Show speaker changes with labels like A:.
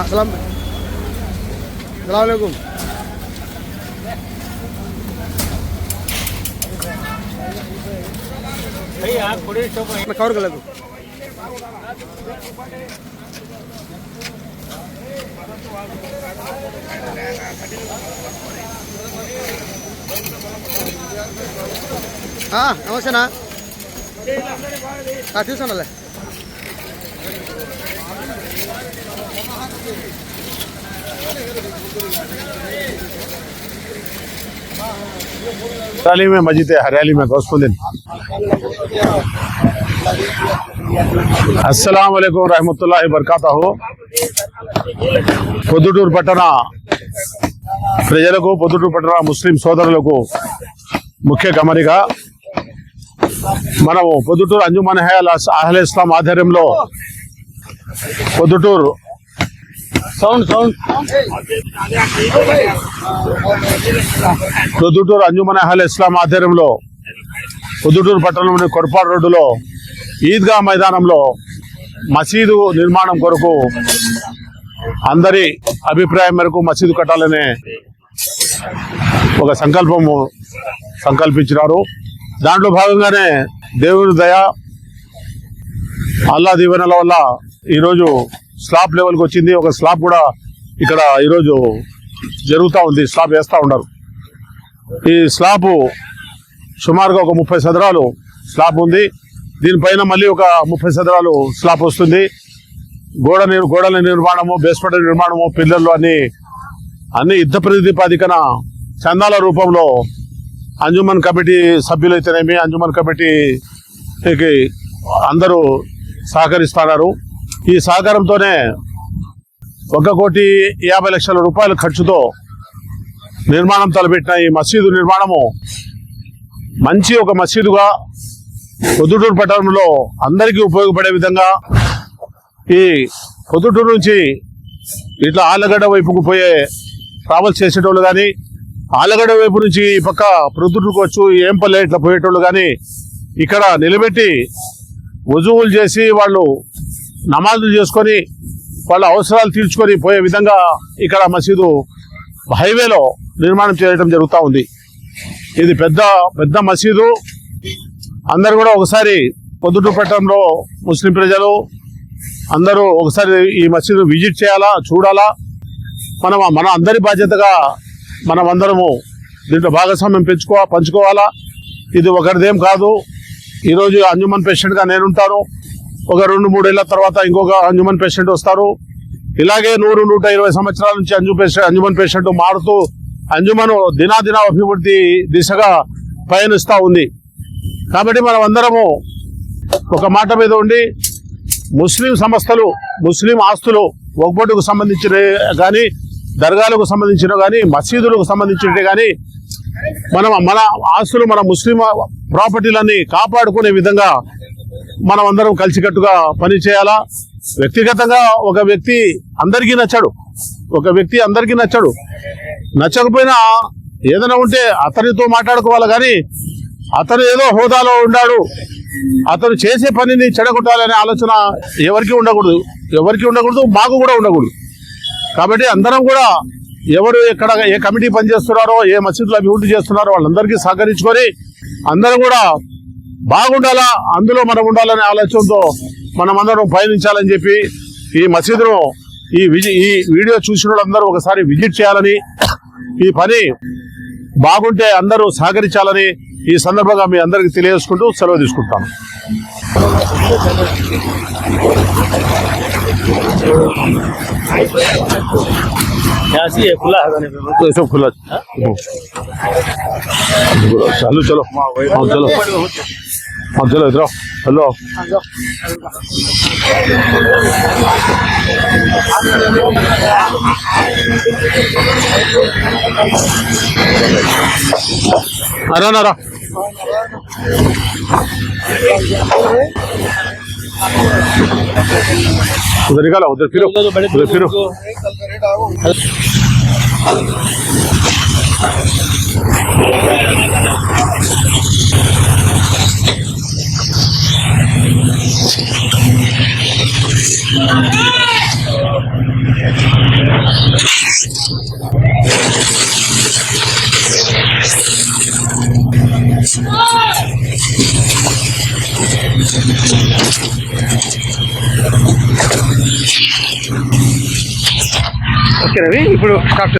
A: আসসালাম আসসালামু আলাইকুম கவர் கலக்கு నమస్తేనా తీసుకున్నా
B: हरियाली में मस्जिद है हरियाली में गौसफुद्दीन అస్సలం అయికం రహమతుల్లాహి బర్కాతాహు పొద్దుటూరు పట్టణ ప్రజలకు పొద్దుటూరు పట్టణ ముస్లిం సోదరులకు ముఖ్య గమనిక మనము పొద్దుటూరు అంజుమన్ హయాల్ అహ్లే ఇస్లాం ఆధ్వర్యంలో పొద్దుటూరు సౌండ్ సౌండ్ పొద్దుటూరు అంజుమన్ అహల్ ఇస్లాం ఆధ్వర్యంలో పొద్దుటూరు పట్టణంలోని కొరపాడు రోడ్డులో ఈద్గా మైదానంలో మసీదు నిర్మాణం కొరకు అందరి అభిప్రాయం మేరకు మసీదు కట్టాలనే ఒక సంకల్పము సంకల్పించినారు. దాంట్లో భాగంగానే దేవుని దయ అల్లా దీవెనల వల్ల ఈరోజు స్లాబ్ లెవెల్కి వచ్చింది. ఒక స్లాబ్ కూడా ఇక్కడ ఈరోజు జరుగుతూ ఉంది. స్లాబ్ వేస్తూ ఉన్నారు. ఈ స్లాబ్ సుమారుగా ఒక ముప్పై సదరాలు స్లాబ్ ఉంది. దీనిపైన మళ్ళీ ఒక ముప్పై సదరాలు స్లాబ్ వస్తుంది. గోడ గోడల నిర్మాణము బేస్మెంట్ నిర్మాణము పిల్లర్లు అన్ని అన్ని యుద్ధ ప్రతిపాదికన చందాల రూపంలో అంజుమన్ కమిటీ సభ్యులైతేనేమి అంజుమన్ కమిటీకి అందరూ సహకరిస్తున్నారు. ఈ సహకారంతోనే ఒక కోటి యాభై లక్షల రూపాయల ఖర్చుతో నిర్మాణం తలపెట్టిన ఈ మసీదు నిర్మాణము మంచి ఒక మసీదుగా పొద్దుటూరు పట్టణంలో అందరికీ ఉపయోగపడే విధంగా ఈ పొద్దుటూరు నుంచి ఇట్లా ఆలగడ్డ వైపుకు పోయే ట్రావెల్స్ చేసేటోళ్ళు కానీ ఆలగడ్డ వైపు నుంచి ఈ పక్క పొద్దుటూరుకు వచ్చు ఏంపల్లె ఇట్లా పోయేటోళ్ళు కానీ ఇక్కడ నిలబెట్టి వజువులు చేసి వాళ్ళు నమాజులు చేసుకొని వాళ్ళ అవసరాలు తీర్చుకొని పోయే విధంగా ఇక్కడ మసీదు హైవేలో నిర్మాణం చేయడం జరుగుతూ ఉంది. ఇది పెద్ద పెద్ద మసీదు. అందరు కూడా ఒకసారి పొద్దుటూరు పట్టణంలో ముస్లిం ప్రజలు అందరూ ఒకసారి ఈ మసీదు విజిట్ చేయాలా చూడాలా? మనం మన అందరి బాధ్యతగా మనం అందరము దీంట్లో భాగస్వామ్యం పెంచుకో పంచుకోవాలా? ఇది ఒకరిదేం కాదు. ఈరోజు అంజుమన్ పేషెంట్గా నేనుంటాను. ఒక రెండు మూడేళ్ళ తర్వాత ఇంకొక అంజుమన్ పేషెంట్ వస్తారు. ఇలాగే నూరు నూట ఇరవై సంవత్సరాల నుంచి అంజు పేషెంట్ అంజుమన్ పేషెంట్ మారుతూ అంజుమను దినాదిన అభివృద్ధి దిశగా పయనిస్తూ ఉంది. కాబట్టి మనం అందరము ఒక మాట మీద ఉండి ముస్లిం సంస్థలు ముస్లిం ఆస్తులు ఒక్కటికి సంబంధించిన కానీ దర్గాలకు సంబంధించిన కానీ మసీదులకు సంబంధించినవి కానీ మనం మన ఆస్తులు మన ముస్లిం ప్రాపర్టీలన్నీ కాపాడుకునే విధంగా మనం అందరం కలిసికట్టుగా పని చేయాలా వ్యక్తిగతంగా ఒక వ్యక్తి అందరికీ నచ్చాడు. ఒక వ్యక్తి అందరికీ నచ్చాడు. నచ్చకపోయినా ఏదైనా ఉంటే అతనితో మాట్లాడుకోవాలి కానీ అతను ఏదో హోదాలో ఉన్నాడు. అతను చేసే పనిని చెడగొట్టాలనే ఆలోచన ఎవరికి ఉండకూడదు. ఎవరికి ఉండకూడదు మాకు కూడా ఉండకూడదు. కాబట్టి అందరం కూడా ఎవరు ఎక్కడ ఏ కమిటీ పనిచేస్తున్నారో ఏ మసీదులు అభివృద్ధి చేస్తున్నారో వాళ్ళందరికీ సహకరించుకొని అందరం కూడా బాగుండాలా అందులో మనం ఉండాలనే ఆలోచనతో మనం అందరం పయనించాలని చెప్పి ఈ మసీదును ఈ విజి ఈ వీడియో చూసిన వాళ్ళందరూ ఒకసారి విజిట్ చేయాలని ఈ పని బాగుంటే అందరూ సహకరించాలని ఈ సందర్భంగా మీ అందరికీ తెలియజేసుకుంటూ సెలవు తీసుకుంటాను
C: यहाँ से ये खुला है जाने पे
B: तो सब खुला चलो चलो हाँ चलो इधर हेलो। अरे ना उधर निकालो उधर फिरो। उधर फिरो।
A: ఓకే రవి ఇప్పుడు స్టార్ట్